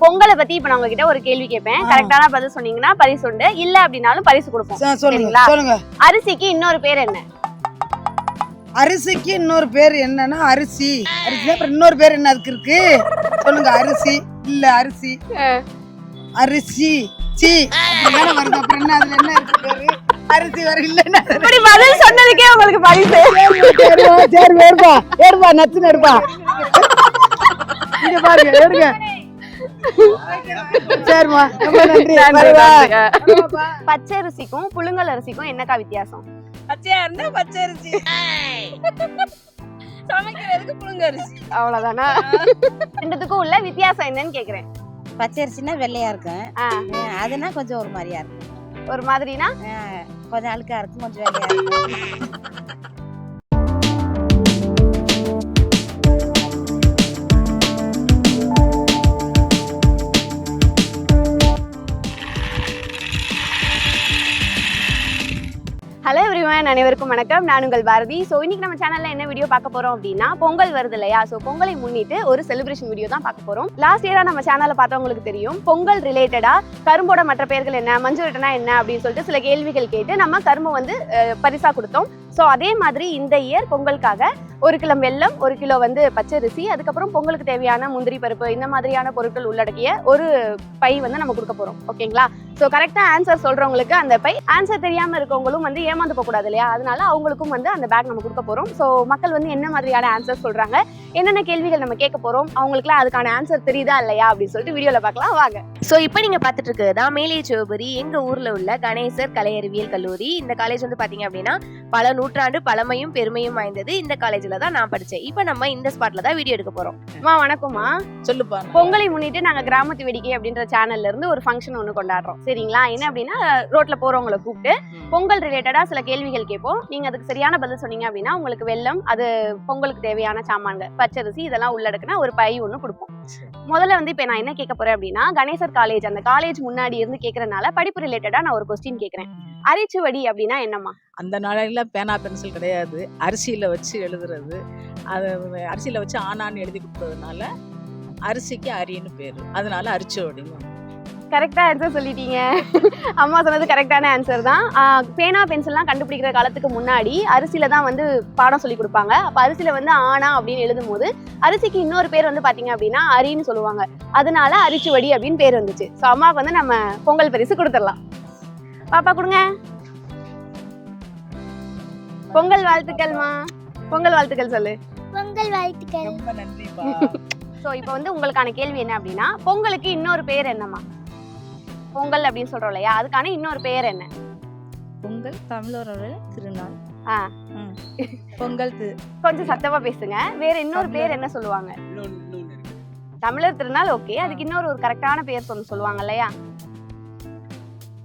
பொங்கலை பத்தி இப்ப நான் உங்ககிட்ட ஒரு கேள்வி கேட்பேன். கரெக்டான பதில் சொன்னீங்கன்னா பரிசு உண்டு. இல்ல அப்படின்னாலும் பரிசு கொடுப்போம். சரிங்களா? சொல்லுங்க. அரிசிக்கு இன்னொரு பேர் என்ன? அரிசிக்கு இன்னொரு பேர் என்னன்னா அரிசி. அரிசி அப்புறம் இன்னொரு பேர் என்ன அதுக்கு இருக்கு? சொல்லுங்க அரிசி. இல்ல அரிசி. அரிசி. சி. வருது. அப்புறம் என்ன அதுல என்ன இருக்கு பேரு? அரிசி வர இல்லைன்னா இப்படி பதில் சொன்னதுக்கே உங்களுக்கு பரிசு சரி எடுப்பா எடுப்பா நச்சுன்னு எடுப்பா. இங்க பாருங்க சரிம்மா வருவா. பச்சை அரிசிக்கும் புழுங்கல் அரிசிக்கும் என்னக்கா வித்தியாசம்? பச்சையா இருந்தா பச்சை அரிசி. சமைக்கிறதுக்கு புழுங்க அரிசி. அவ்வளவுதானா? ரெண்டுத்துக்கும் உள்ள வித்தியாசம் என்னன்னு கேக்குறேன். பச்சரிசினா வெள்ளையா இருக்கும். அதுனா கொஞ்சம் ஒரு மாதிரியா இருக்கும். ஒரு மாதிரினா? அஹ் கொஞ்சம் அழுக்கா இருக்கும் கொஞ்சம் எவ்ரிவன் அனைவருக்கும் வணக்கம். நான் உங்கள் பாரதி. ஸோ இன்னைக்கு நம்ம சேனல்ல என்ன வீடியோ பார்க்க போறோம் அப்படின்னா பொங்கல் வருது இல்லையா? ஸோ பொங்கலை முன்னிட்டு ஒரு செலிப்ரேஷன் வீடியோ தான் பார்க்க போறோம். லாஸ்ட் இயரா நம்ம சேனல்ல பார்த்தவங்களுக்கு தெரியும் பொங்கல் ரிலேட்டடா கரும்போட மற்ற பெயர்கள் என்ன மஞ்சள் என்ன அப்படின்னு சொல்லிட்டு சில கேள்விகள் கேட்டு நம்ம கரும்பு வந்து பரிசா கொடுத்தோம். ஸோ அதே மாதிரி இந்த இயர் பொங்கலுக்காக ஒரு கிலோ வெல்லம் ஒரு கிலோ வந்து பச்சரிசி அதுக்கப்புறம் பொங்கலுக்கு தேவையான முந்திரி பருப்பு இந்த மாதிரியான பொருட்கள் உள்ளடக்கிய ஒரு பை வந்து நம்ம கொடுக்க போறோம். ஓகேங்களா? ஸோ கரெக்டாக ஆன்சர் சொல்கிறவங்களுக்கு அந்த பை. ஆன்சர் தெரியாமல் இருக்கவங்களும் வந்து ஏமாந்து போக கூடாது இல்லையா? அதனால அவங்களுக்கும் வந்து அந்த பேக் நம்ம கொடுக்க போகிறோம் ஸோ மக்கள் வந்து என்ன மாதிரியான ஆன்சர் சொல்கிறாங்க என்னென்ன கேள்விகள் நம்ம கேட்க போகிறோம் அவங்களுக்குலாம் அதுக்கான ஆன்சர் தெரியுதா இல்லையா? அப்படின்னு சொல்லிட்டு வீடியோவில் பார்க்கலாம். வாங்க. ஸோ இப்போ நீங்கள் பார்த்துட்டு இருக்கிறதா மேலே சிவபுரி எங்கள் ஊரில் உள்ள கணேசர் கலை அறிவியல் கல்லூரி. இந்த காலேஜ் வந்து பார்த்தீங்க அப்படின்னா பல நூற்றாண்டு பழமையும் பெருமையும் வாய்ந்தது இந்த காலேஜ் காலேஜில் தான் நான் படித்தேன் இப்போ நம்ம இந்த ஸ்பாட்டில் தான் வீடியோ எடுக்க அம்மா வணக்கம்மா. சொல்லுப்பா. பொங்கலை முன்னிட்டு நாங்க கிராமத்து வேடிக்கை அப்படின்ற சேனல்ல இருந்து ஒரு ஃபங்க்ஷன் ஒன்று கொண்டாடுறோம். சரிங்களா? என்ன அப்படின்னா ரோட்ல போறவங்களை கூப்பிட்டு பொங்கல் ரிலேட்டடா சில கேள்விகள் கேட்போம். நீங்க அதுக்கு சரியான பதில் சொன்னீங்க அப்படின்னா உங்களுக்கு வெல்லம் அது பொங்கலுக்கு தேவையான சாமான்கள் பச்சரிசி இதெல்லாம் உள்ளடக்குனா ஒரு பை ஒன்று கொடுப்போம். முதல்ல வந்து இப்போ நான் என்ன கேட்க போறேன் அப்படின்னா கணேசர் காலேஜ் அந்த காலேஜ் முன்னாடி இருந்து கேட்கறதுனால படிப்பு ரிலேட்டடா நான் ஒரு கொஸ்டின் கேட்கறேன் அரிச்சுவடி அப்படின்னா என்னம்மா? அந்த நாளையில பேனா பென்சில் கிடையாது. அரிசியில வச்சு எழுதுறது. அது அரிசியில வச்சு ஆனான்னு எழுதி கொடுத்ததுனால அரிசிக்கு அரின்னு பேரு. அதனால அரிச்சோடிங்க கரெக்டா ஆன்சர் சொல்லிட்டீங்க. அம்மா சொன்னது கரெக்டான ஆன்சர் தான். பேனா பென்சில்லாம் கண்டுபிடிக்கிற காலத்துக்கு முன்னாடி அரிசியில தான் வந்து பாடம் சொல்லி கொடுப்பாங்க. அப்ப அரிசியில வந்து ஆனா அப்படின்னு எழுதும் போது அரிசிக்கு இன்னொரு பேர் வந்து பாத்தீங்க அப்படின்னா அரின்னு சொல்லுவாங்க. அதனால அரிச்சுவடி அப்படின்னு பேர் வந்துச்சு. ஸோ அம்மாவுக்கு வந்து நம்ம பொங்கல் பரிசு கொடுத்துடலாம். பாப்பா கொடுங்க. பொங்கல் வாழ்த்துக்கள்மா. பொங்கல் வாழ்த்துக்கள் சொல்லு. பொங்கல் வாழ்த்துக்கள். ரொம்ப நன்றிப்பா. ஸோ இப்போ வந்து உங்களுக்கான கேள்வி என்ன அப்படின்னா பொங்கலுக்கு இன்னொரு பேர் என்னம்மா? பொங்கல் அப்படின்னு சொல்றோம் இல்லையா? அதுக்கான இன்னொரு பேர் என்ன? பொங்கல் தமிழரோட திருநாள். ஆ. ம். பொங்கல் கொஞ்சம் சத்தமா பேசுங்க. வேற இன்னொரு பேர் என்ன சொல்லுவாங்க? தமிழர் திருநாள் ஓகே அதுக்கு இன்னொரு ஒரு கரெக்டான பேர் சொல்லு சொல்லுவாங்க இல்லையா?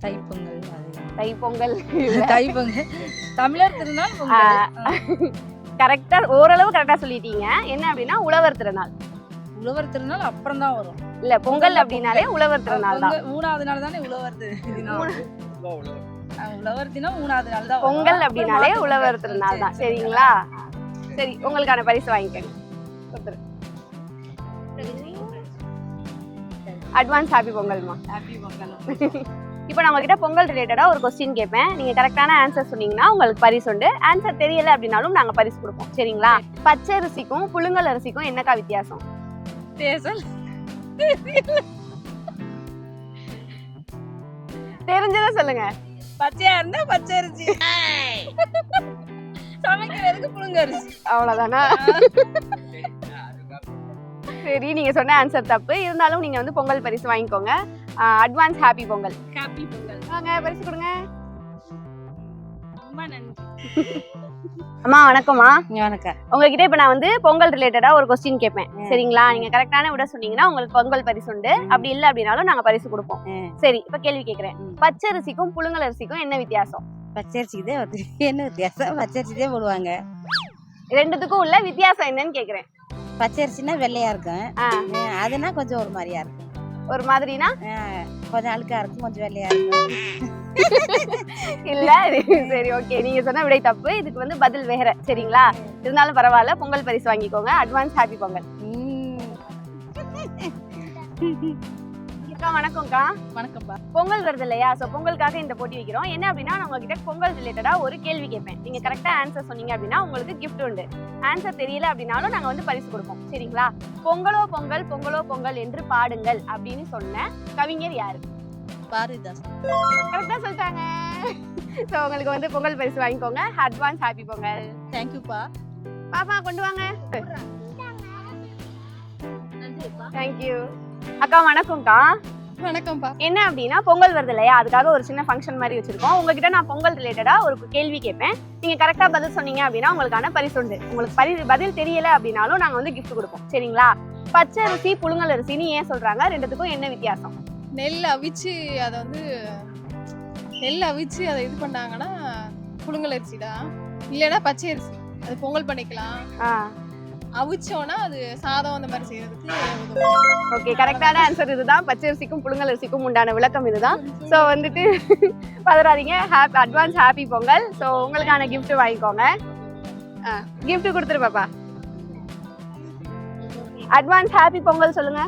தைப்பொங்கல். அது. தை பொங்கல் தைப்பொங்கல். தமிழர் திருநாள் கரெக்டா ஓரளவு கரெக்டா சொல்லிட்டீங்க. என்ன அப்படின்னா உழவர் திருநாள். உழவர் திருநாள் அப்புறம் தான் வரும். இல்ல பொங்கல் அப்படின்னாலே உழவர் திருநாள் தான். மூணாவது நாள் தானே உழவர் தினம். உழவர் தினம் மூணாவது நாள் தான். பொங்கல் அப்படின்னாலே உழவர் திருநாள் தான். சரி, சரிங்களா? சரி உங்களுக்கான பரிசு வாங்கிக்கோங்க. அட்வான்ஸ் ஹாப்பி பொங்கல்மா. Happy பொங்கல். இப்போ நான் உங்ககிட்ட பொங்கல் ரிலேட்டடாக ஒரு கொஸ்டின் கேட்பேன். நீங்கள் கரெக்டான ஆன்சர் சொன்னீங்கன்னா உங்களுக்கு பரிசு உண்டு. ஆன்சர் தெரியல அப்படின்னாலும் நாங்கள் பரிசு கொடுப்போம். சரிங்களா? பச்சை அரிசிக்கும் புழுங்கல் அரிசிக்கும் என்னக்கா வித்தியாசம்? தெரிஞ்சதை சொல்லுங்க. பச்சையா இருந்தா பச்சை அரிசி. சமைக்கிறதுக்கு புழுங்க அரிசி. அவ்வளோதானா சரி நீங்க சொன்ன ஆன்சர் தப்பு. இருந்தாலும் நீங்க வந்து பொங்கல் பரிசு வாங்கிக்கோங்க. Advance happy Pongal. Happy Pongal. வாங்க பரிசு கொடுங்க. ரொம்ப நன்றி. அம்மா வணக்கம்மா. வணக்கம். உங்ககிட்ட இப்போ நான் வந்து பொங்கல் ரிலேட்டடா ஒரு கொஸ்டின் கேட்பேன். சரிங்களா? நீங்க கரெக்டான விட சொன்னீங்கன்னா உங்களுக்கு பொங்கல் பரிசு உண்டு. அப்படி இல்லை அப்படின்னாலும் நாங்க பரிசு கொடுப்போம். சரி இப்போ கேள்வி கேட்குறேன். பச்சை அரிசிக்கும் புழுங்கல் அரிசிக்கும் என்ன வித்தியாசம்? பச்சரிசிக்கு தான் என்ன வித்தியாசம்? பச்சரிசி தான் போடுவாங்க. ரெண்டுத்துக்கும் உள்ள வித்தியாசம் என்னன்னு கேக்குறேன் பச்சரிசினா வெள்ளையா இருக்கும். அதுனா கொஞ்சம் ஒரு மாதிரியா இருக்கும். ஒரு மாதிரினா? கொஞ்சம் அழுக்கா இருக்கும் கொஞ்சம் வெள்ளையா இருக்கும். இல்ல சரி ஓகே நீங்க சொன்ன விடை தப்பு. இதுக்கு வந்து பதில் வேற சரிங்களா? இருந்தாலும் பரவாயில்ல பொங்கல் பரிசு வாங்கிக்கோங்க. Advance happy Pongal. அக்கா வணக்கம்க்கா. வணக்கம்ப்பா. பொங்கல் வருது இல்லையா? ஸோ பொங்கலுக்காக இந்த போட்டி வைக்கிறோம். என்ன அப்படின்னா நான் உங்ககிட்ட பொங்கல் ரிலேட்டடா ஒரு கேள்வி கேட்பேன். நீங்க கரெக்டா ஆன்சர் சொன்னீங்க அப்படின்னா உங்களுக்கு gift உண்டு. ஆன்சர் தெரியல அப்படின்னாலும் நாங்க வந்து பரிசு கொடுப்போம். சரிங்களா? பொங்கலோ பொங்கல் பொங்கலோ பொங்கல் என்று பாடுங்கள் அப்படின்னு சொன்ன கவிஞர் யாரு? பாரதிதாஸ். கரெக்டா சொல்லிட்டாங்க. ஸோ உங்களுக்கு வந்து பொங்கல் பரிசு வாங்கிக்கோங்க. Advance happy Pongal. தேங்க்யூப்பா பாப்பா கொண்டு வாங்க. தேங்க்யூ அக்கா வணக்கம்க்கா. வணக்கம்ப்பா. என்ன அப்படின்னா பொங்கல் வருது இல்லையா? அதுக்காக ஒரு சின்ன ஃபங்க்ஷன் மாதிரி வச்சிருக்கோம். உங்ககிட்ட நான் பொங்கல் ரிலேட்டடா ஒரு கேள்வி கேட்பேன். நீங்க கரெக்டா பதில் சொன்னீங்க அப்படின்னா உங்களுக்கான பரிசு உண்டு உங்களுக்கு பரி பதில் தெரியல அப்படின்னாலும் நாங்க வந்து gift கொடுப்போம். சரிங்களா? பச்சை அரிசி புழுங்கல் அரிசின்னு ஏன் சொல்றாங்க? ரெண்டுத்துக்கும் என்ன வித்தியாசம்? நெல் அவிச்சு அதை வந்து நெல் அவிச்சு அதை இது பண்ணாங்கன்னா புழுங்கல் அரிசி தான் இல்லைன்னா பச்சை அரிசி. அது பொங்கல் பண்ணிக்கலாம். ஆ. அவிச்சோன்னா அது சாதம் அந்த மாதிரி செய்யறதுக்கு. ஓகே கரெக்டான ஆன்சர் இதுதான் பச்சை அரிசிக்கும் புழுங்கல் அரிசிக்கும் உண்டான விளக்கம் இதுதான். ஸோ வந்துட்டு பதறாதீங்க. Happy advance happy Pongal. So உங்களுக்கான gift வாங்கிக்கோங்க. ஆ gift கொடுத்துரு பாப்பா. அட்வான்ஸ் ஹாப்பி பொங்கல் சொல்லுங்க.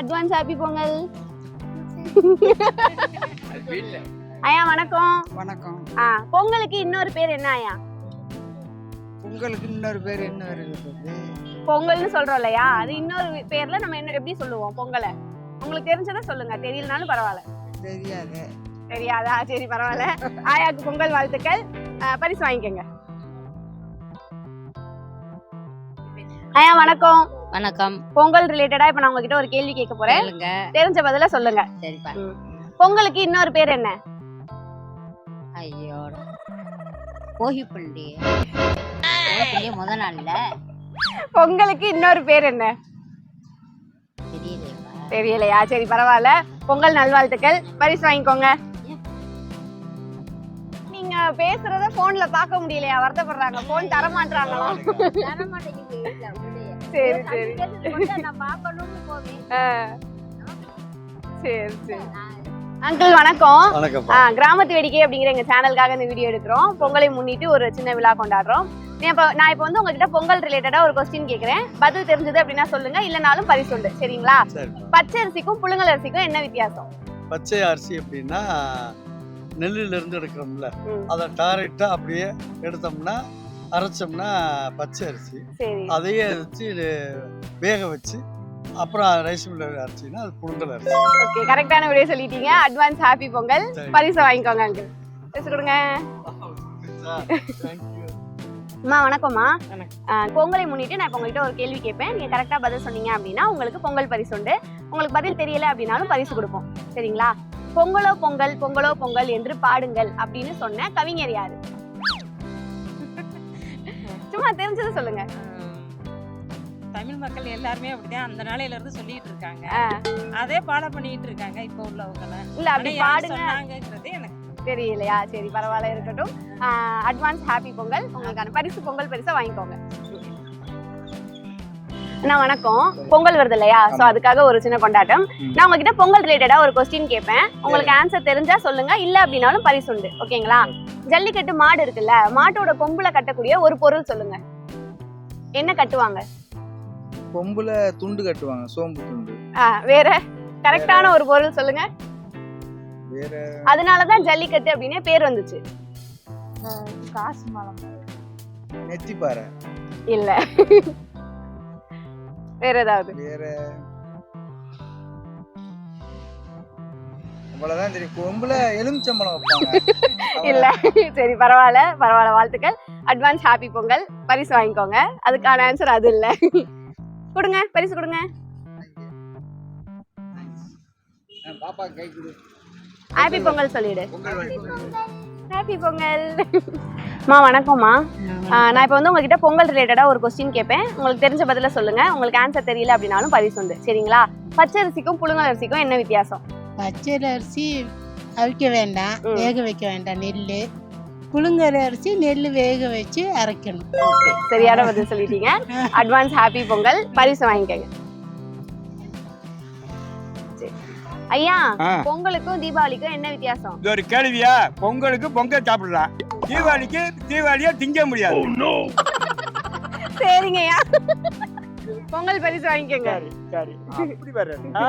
Advance happy Pongal. ஐயா வணக்கம். வணக்கம். ஆ பொங்கலுக்கு இன்னொரு பேர் என்ன ஐயா? உங்களுக்கு இன்னொரு பேர் என்ன இருக்குது? பொங்கல்னு சொல்றோம் இல்லையா? அது இன்னொரு பேர்ல நம்ம என்ன எப்படி சொல்லுவோம்? பொங்கலை. உங்களுக்கு தெரிஞ்சதை சொல்லுங்க. தெரியலனாலும் பரவாயில்ல. தெரியாது. தெரியாதா? சரி பரவாயில்ல. ஆயாக்கு பொங்கல் வாழ்த்துக்கள். பரிசு வாங்கிக்கோங்க. ஐயா வணக்கம். வணக்கம். பொங்கல் ரிலேட்டடா இப்ப நான் உங்ககிட்ட ஒரு கேள்வி கேட்க போறேன். தெரிஞ்ச பதில சொல்லுங்க. சரிப்பா பொங்கலுக்கு இன்னொரு பேர் என்ன? ஐயோ போகி பண்டி பண்டிகை முத நாள்ல. பொங்கலுக்கு இன்னொரு பேர் என்ன? தெரியலையா? சரி பரவாயில்ல. பொங்கல் நல்வாழ்த்துக்கள். பரிசு வாங்கிக்கோங்க. நீங்க பேசுறத போன்ல பார்க்க முடியலையா? வருத்தப்படுறாங்க. போன் தர உள்ளே. சரி சரி. சரி சரி. அங்கிள் வணக்கம். கிராமத்து வேடிக்கை அப்படிங்கிற எங்க சேனலுக்காக இந்த வீடியோ எடுக்கிறோம். பொங்கலை முன்னிட்டு ஒரு சின்ன விழா கொண்டாடுறோம். இப்போ நான் இப்போ வந்து உங்ககிட்ட பொங்கல் ரிலேட்டடா ஒரு கொஸ்டின் கேட்குறேன் பதில் தெரிஞ்சது அப்படின்னா சொல்லுங்க. இல்லைனாலும் பரிசு உண்டு சரிங்களா? பச்சை அரிசிக்கும் புழுங்கல் அரிசிக்கும் என்ன வித்தியாசம்? பச்சை அரிசி அப்படின்னா நெல்லில் இருந்து எடுக்கிறோம்ல. அதை டைரெக்டாக அப்படியே எடுத்தோம்னா அரைச்சோம்னா பச்சை அரிசி. அதையே வச்சு வேக வச்சு அப்புறம் ரைஸ் மில்லில் அரைச்சிங்கன்னா அது புழுங்கல் அரிசி. ஓகே கரெக்டான விடையை சொல்லிட்டீங்க. Advance happy Pongal. பரிசு வாங்கிக்கோங்க அங்கிள் பரிசு கொடுங்க. அம்மா வணக்கம்மா. பொங்கலை முன்னிட்டு நான் இப்போ ஒரு கேள்வி கேட்பேன். நீங்க கரெக்டா பதில் சொன்னீங்க அப்படின்னா உங்களுக்கு பொங்கல் பரிசு உண்டு. உங்களுக்கு பதில் தெரியல அப்படின்னாலும் பரிசு கொடுப்போம். சரிங்களா? பொங்கலோ பொங்கல் பொங்கலோ பொங்கல் என்று பாடுங்கள் அப்படின்னு சொன்ன கவிஞர் யாரு? சும்மா தெரிஞ்சது சொல்லுங்க. தமிழ் மக்கள் எல்லாருமே அப்படிதான். அந்த நாளையில இருந்து சொல்லிட்டு இருக்காங்க. அதே பாட பண்ணிட்டு இருக்காங்க இப்ப உள்ளவங்க இல்ல அப்படி பாடுங்க. எனக்கு தெரியலையா? சரி பரவாயில்ல இருக்கட்டும். Advance happy Pongal. உங்களுக்கான பரிசு பொங்கல் பரிசை வாங்கிக்கோங்க. அண்ணா வணக்கம். பொங்கல் வருது இல்லையா? சோ அதுக்காக ஒரு சின்ன கொண்டாட்டம். நான் உங்ககிட்ட பொங்கல் ரிலேட்டடா ஒரு கொஸ்டின் கேட்பேன். உங்களுக்கு ஆன்சர் தெரிஞ்சா சொல்லுங்க. இல்ல அப்படின்னாலும் பரிசு உண்டு. ஓகேங்களா? ஜல்லிக்கட்டு மாடு இருக்குல்ல? மாட்டோட கொம்புல கட்டக்கூடிய ஒரு பொருள் சொல்லுங்க. என்ன கட்டுவாங்க? கொம்புல துண்டு கட்டுவாங்க சோம்பு துண்டு. வேற? கரெக்டான ஒரு பொருள் சொல்லுங்க. அதனாலதான் ஜல்லிக்கட்டு அப்படின்னே பேர் வந்துச்சு. காசு மலம் நெத்திப்பாறை இல்ல. வேற ஏதாவது? வேற. அவ்வளவுதான் தெரியும். கொம்புல எலுமிச்சம்பழம் வைப்பாங்க. இல்ல. சரி பரவாயில்ல. பரவாயில்ல. வாழ்த்துக்கள். Advance happy Pongal. பரிசு வாங்கிக்கோங்க. அதுக்கான ஆன்சர் அது இல்ல. கொடுங்க. பரிசு கொடுங்க. பாப்பா கை கொடு. ஹாப்பி பொங்கல் சொல்லிடு. ஹாப்பி பொங்கல் மா வணக்கம்மா. நான் இப்போ வந்து உங்ககிட்ட பொங்கல் ரிலேட்டடா ஒரு கொஸ்டின் கேட்பேன் உங்களுக்கு தெரிஞ்ச பதில சொல்லுங்க. உங்களுக்கு ஆன்சர் தெரியல அப்படின்னாலும் பரிசு உண்டு சரிங்களா? பச்சை அரிசிக்கும் புழுங்கல் அரிசிக்கும் என்ன வித்தியாசம்? பச்சை அரிசி அவிக்க வேண்டாம். வேக வைக்க வேண்டாம். நெல் புழுங்கல் அரிசி நெல் வேக வச்சு அரைக்கணும். சரியான பதில் சொல்லிட்டீங்க. அட்வான்ஸ் ஹாப்பி பொங்கல் பரிசு வாங்கிக்கோங்க. ஐயா. பொங்கலுக்கும் தீபாவளிக்கும் என்ன வித்தியாசம்? இது ஒரு கேள்வியா? பொங்கலுக்கு பொங்கல் சாப்பிடலாம் தீபாவளிக்கு தீபாவளியா திங்க முடியாது. சரிங்கய்யா பொங்கல் பரிசு வாங்கிக்கோங்க. சரி சரி. அப்படி வர்றது ஆ.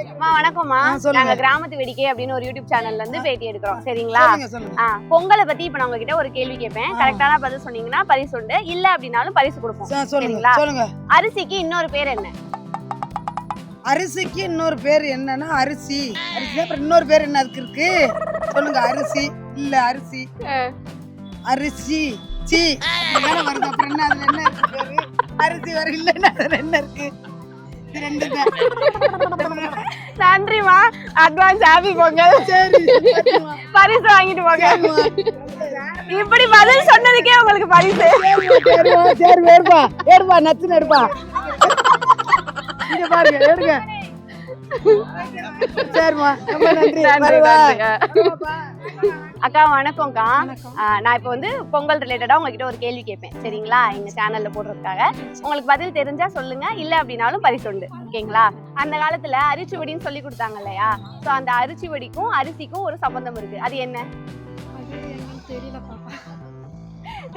அம்மா வணக்கம்மா. நாங்க கிராமத்து வேடிக்கை அப்படின்னு ஒரு யூடியூப் சேனல்ல இருந்து பேட்டி எடுக்கிறோம். சரிங்களா? பொங்கலை பத்தி இப்ப நான் உங்ககிட்ட ஒரு கேள்வி கேட்பேன். கரெக்டான பதில் சொன்னீங்கன்னா பரிசு உண்டு. இல்ல அப்படின்னாலும் பரிசு கொடுப்போம். சரிங்களா? அரிசிக்கு இன்னொரு பேர் என்ன? அரிசிக்கு இன்னொரு பேர் என்னன்னா அரிசி. அரிசி அப்புறம் இன்னொரு பேர் என்ன அதுக்கு இருக்கு? சொல்லுங்க அரிசி. இல்ல அரிசி. அரிசி. சி. வருது. அப்புறம் என்ன அதுல என்ன இருக்கு அரிசி வர இல்லைன்னா அதுல என்ன இருக்கு. நன்றிமா அட்வான்ஸ் ஹாப்பி சரிம்மா. பரிசு வாங்கிட்டு போங்க. இப்படி பதில் சொன்னதுக்கே உங்களுக்கு பரிசு. சரி எடுப்பா. எடுப்பா நச்சுன்னு எடுப்பா. இங்க பாருங்க எடுங்க. சரிம்மா. அக்கா வணக்கம்க்கா. நான் இப்போ வந்து பொங்கல் ரிலேட்டடா உங்ககிட்ட ஒரு கேள்வி கேட்பேன். சரிங்களா? எங்க சேனல்ல போடுறதுக்காக. உங்களுக்கு பதில் தெரிஞ்சா சொல்லுங்க. இல்ல அப்படின்னாலும் பரிசு உண்டு. ஓகேங்களா? அந்த காலத்துல அரிச்சுவடின்னு சொல்லி கொடுத்தாங்க இல்லையா? சோ அந்த அரிச்சுவடிக்கும் அரிசிக்கும் ஒரு சம்பந்தம் இருக்கு. அது என்ன?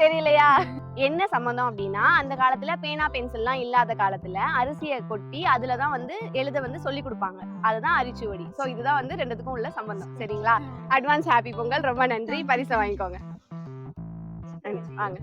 தெரியலையா? என்ன சம்பந்தம் அப்படின்னா அந்த காலத்துல பேனா பென்சில்லாம் இல்லாத காலத்துல அரிசியை கொட்டி அதுல தான் வந்து எழுத வந்து சொல்லி கொடுப்பாங்க. அதுதான் அரிச்சுவடி. சோ இதுதான் வந்து ரெண்டுத்துக்கும் உள்ள சம்பந்தம். சரிங்களா? அட்வான்ஸ் ஹாப்பி பொங்கல் ரொம்ப நன்றி. பரிசை வாங்கிக்கோங்க. வாங்க.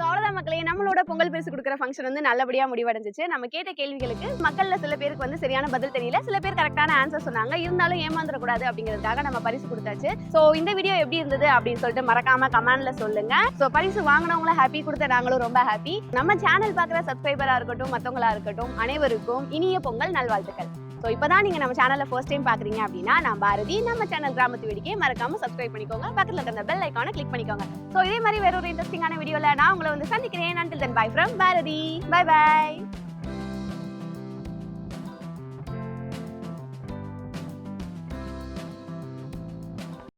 ஸோ அவ்வளோதான் மக்களே நம்மளோட பொங்கல் பரிசு கொடுக்குற ஃபங்க்ஷன் வந்து நல்லபடியாக முடிவடைஞ்சிச்சு. நம்ம கேட்ட கேள்விகளுக்கு மக்கள்ல சில பேருக்கு வந்து சரியான பதில் தெரியல. சில பேர் கரெக்டான ஆன்சர் சொன்னாங்க. இருந்தாலும் ஏமாந்துடக்கூடாது அப்படிங்கிறதுக்காக நம்ம பரிசு கொடுத்தாச்சு. ஸோ இந்த வீடியோ எப்படி இருந்தது அப்படின்னு சொல்லிட்டு மறக்காம கமெண்ட்ல சொல்லுங்க. ஸோ பரிசு வாங்கினவங்களும் ஹாப்பி கொடுத்த நாங்களும் ரொம்ப ஹாப்பி நம்ம சேனல் பார்க்குற சப்ஸ்கிரைபரா இருக்கட்டும் மற்றவங்களா இருக்கட்டும் அனைவருக்கும் இனிய பொங்கல் நல்வாழ்த்துக்கள். ஸோ இப்போ தான் நீங்கள் நம்ம சேனலில் ஃபர்ஸ்ட் டைம் பார்க்குறீங்க அப்படின்னா நான் பாரதி. நம்ம சேனல் கிராமத்து வேடிக்கை மறக்காமல் சப்ஸ்கிரைப் பண்ணிக்கோங்க. பக்கத்தில் இருக்க பெல் ஐக்கானை கிளிக் பண்ணிக்கோங்க. ஸோ இதே மாதிரி வேற ஒரு இன்ட்ரெஸ்டிங்கான வீடியோவில் நான் உங்களை வந்து சந்திக்கிறேன். Until then bye from Bharathi. Bye bye